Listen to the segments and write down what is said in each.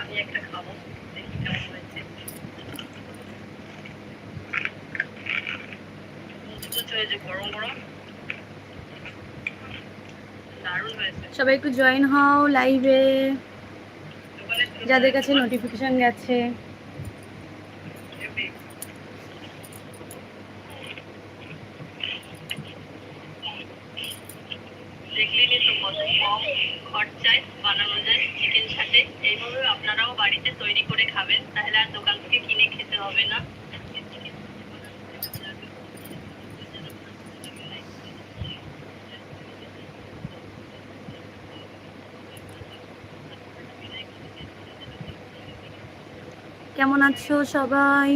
আমি একটা খাব দেখি কেমন হয়েছে। হয়েছে গরম গরম? সবাই একটু জয়েন হও লাইভে যাদের কাছে নোটিফিকেশন গেছে। দেখলেনই তো কত কম খরচায় বানানো যায় চিকেন সাথে। এইভাবে আপনারাও বাড়িতে তৈরি করে খাবেন, তাহলে আর দোকান থেকে কিনে খেতে হবে না। কেমন আছো সবাই?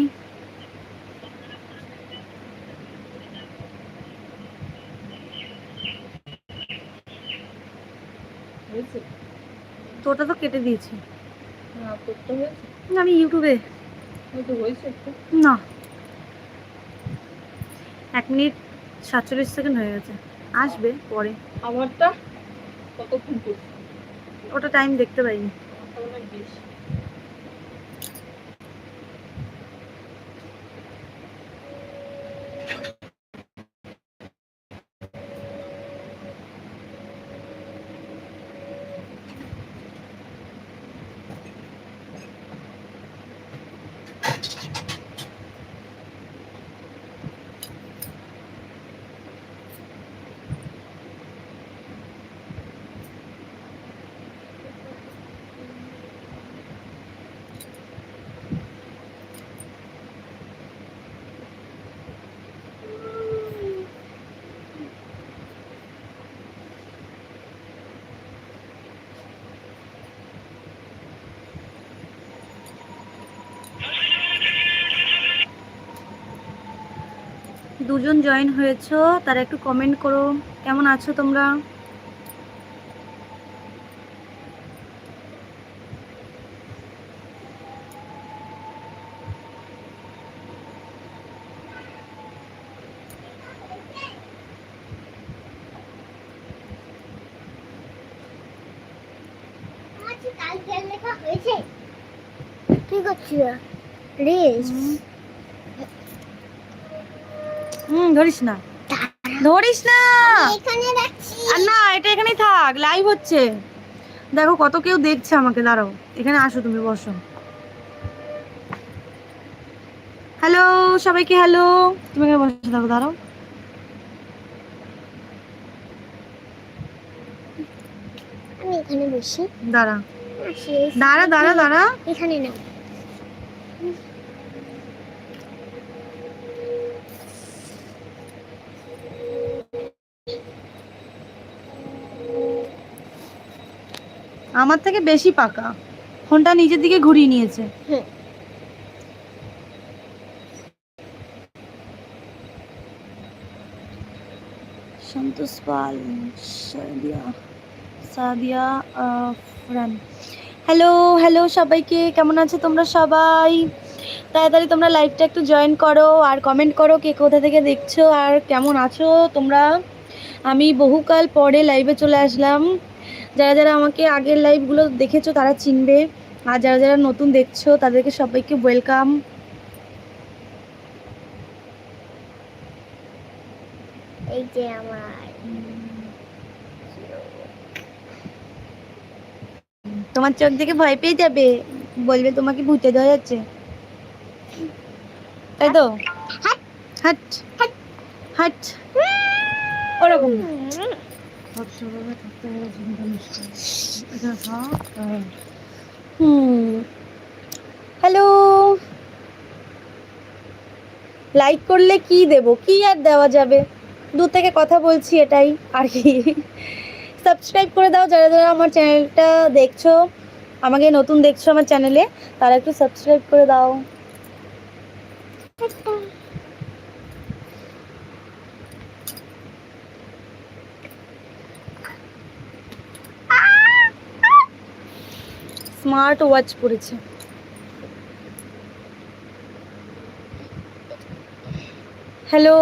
হয়েছে? তোটা তো কেটে দিয়েছি। না করতে হয়েছে? আমি ইউটিউবে। হয়তো হয়েছে না। এক মিনিট সাতচল্লিশ সেকেন্ড হয়ে গেছে। আসবে পরে। আমারটা কতক্ষণ ওটা টাইম দেখতে পাইনি। বেশি। দুজন জয়েন হয়েছো তারা একটু কমেন্ট করো। কেমন আছো তোমরা? কি করছিস? রিলস। হুম ধরিস না। ধরিস না। আর না এটা এখানেই থাক লাইভ হচ্ছে। দেখো কত কেউ দেখছে আমাকে দাঁড়াও। এখানে আসো তুমি বসো। হ্যালো সবাইকে হ্যালো তুমি এখানে বসে থাকো দাঁড়াও। দাঁড়া। দাঁড়া দাঁড়া দাঁড়া। এখানে না আমার থেকে বেশি পাকা। ফোনটা নিজের দিকে ঘুরিয়ে নিয়েছে। সন্তোষ পাল সাদিয়া সাদিয়া ফ্রান হ্যালো হ্যালো সবাইকে কেমন আছে তোমরা সবাই? তাড়াতাড়ি তোমরা লাইভটা একটু জয়েন করো আর কমেন্ট করো কে কোথা থেকে দেখছ আর কেমন আছো তোমরা? আমি বহুকাল পরে লাইভে চলে আসলাম। যারা যারা আমাকে আগের লাইভগুলো দেখেছ তারা চিনবে। আর যারা যারা নতুন দেখছ তাদেরকে সবাইকে ওয়েলকাম এই যে আমার। তোমার চোখ দেখে ভয় পেয়ে যাবে। বলবে তোমাকে ভূতে দেওয়া যাচ্ছে। তাই তো? হাট। হাট। ওরকম না। হুম। হ্যালো লাইক করলে কি দেব? কি আর দেওয়া যাবে? দূর থেকে কথা বলছি এটাই আর কি। সাবস্ক্রাইব করে দাও যারা যারা আমার চ্যানেলটা দেখছ, আমাকে নতুন দেখছ আমার চ্যানেলে তারা একটু সাবস্ক্রাইব করে দাও। স্মার্ট ওয়াচ পড়েছে। হ্যালো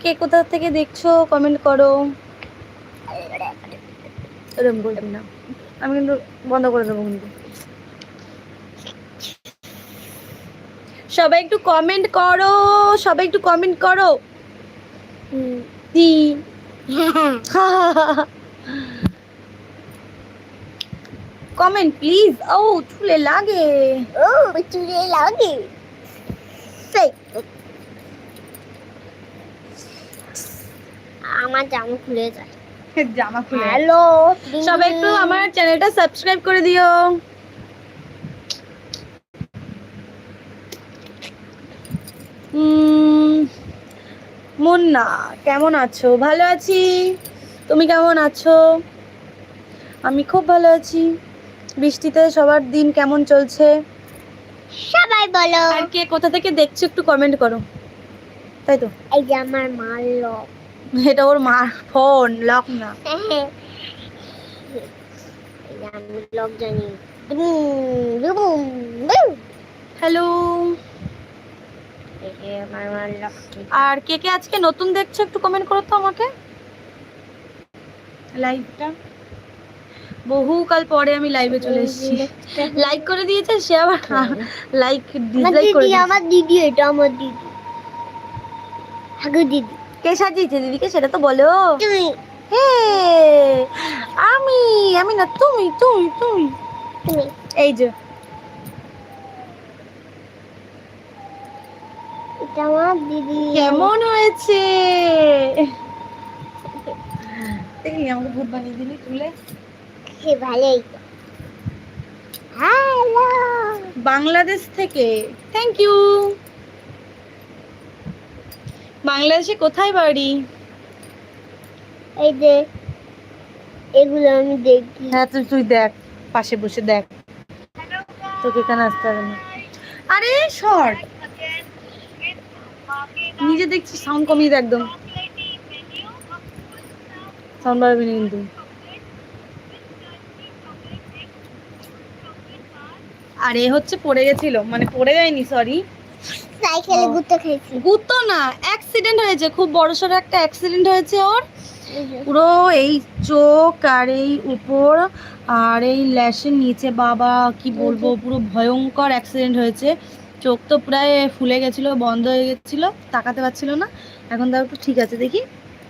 কে কোথা থেকে দেখছ? কমেন্ট করো। এরকম করবি না। আমি কিন্তু বন্ধ করে দেবো কিন্তু। সবাই একটু কমেন্ট করো। সবাই একটু কমেন্ট করো। হুম। দি। কমেন্ট প্লিজ ও চুলে লাগে ও চুলে লাগে সেই। আমার জামা খুলে যায়। জামা খুলে হ্যালো সবাই একটু আমার চ্যানেলটা সাবস্ক্রাইব করে দিও। মুন্না কেমন আছো? ভালো আছি? তুমি কেমন আছো? আমি খুব ভালো আছি। বৃষ্টিতে সবার দিন কেমন চলছে? সবাই বলো। আর কে কোথা থেকে দেখছ একটু কমেন্ট করো। তাই তো? এই যে আমার মারলো এটা ওর মা ফোন লক না। আমি লোক জানি। হ্যালো আর কে কে আজকে নতুন দেখছ একটু কমেন্ট করো তো আমাকে। লাইভটা বহুকাল পরে আমি লাইভে চলে এসেছি। লাইক করে দিয়েছে সে আবার লাইক ডিসলাইক করে দিদি দিয়েছে। আমার দিদি এটা আমার দিদি। হাগু দিদি। কে সাজিয়েছে দিদিকে? সেটা তো বলো। হে আমি আমি না তুমি তুমি তুমি। তুমি। এই যে। এটা আমার দিদি। কেমন হয়েছে? দেখলি আমাকে ভূত বানিয়ে দিলি তুলে। ভালোই হ্যালো বাংলাদেশ থেকে। থ্যাংক ইউ বাংলাদেশে কোথায় বাড়ি? এই যে এগুলো আমি দেখি। হ্যাঁ তুই তুই দেখ পাশে বসে দেখ। তোকে এখানে আসতে হবে না? আরে শর্ট নিজে দেখছি সাউন্ড কমিয়ে একদম। সাউন্ড বাড়াবি না কিন্তু। আর এ হচ্ছে পড়ে গেছিল মানে পড়ে যায়নি সরি সাইকেলে। ঘুরতে খেয়েছি গুতো না অ্যাক্সিডেন্ট হয়েছে খুব বড় সড়ো একটা অ্যাক্সিডেন্ট হয়েছে ওর। পুরো এই চোখ আর এই উপর আর এই ল্যাশের নিচে বাবা কি বলব পুরো ভয়ঙ্কর অ্যাক্সিডেন্ট হয়েছে। চোখ তো প্রায় ফুলে গেছিল বন্ধ হয়ে গেছিল তাকাতে পারছিল না। এখন তাও একটু ঠিক আছে দেখি।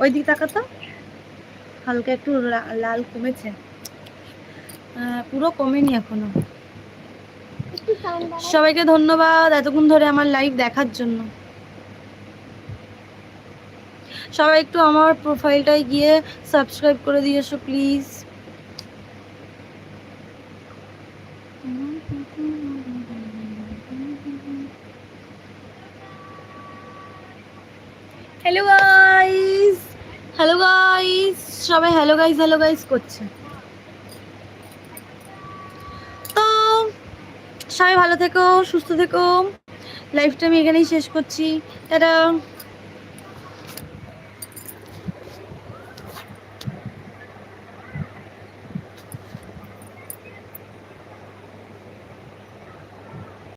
ওই দিকে তাকাতো। হালকা একটু লাল কমেছে। পুরো কমেনি এখনও। সবাইকে ধন্যবাদ এতক্ষণ ধরে আমার লাইভ দেখার জন্য। সবাই একটু আমার প্রোফাইলটায় গিয়ে সাবস্ক্রাইব করে দিয়ে এসো please hello guys hello guys সবাই হ্যালো গাইস হ্যালো গাইস করছে তো সবাই ভালো থেকো সুস্থ থেকো। লাইফটা আমি এখানেই শেষ করছি। টাটা।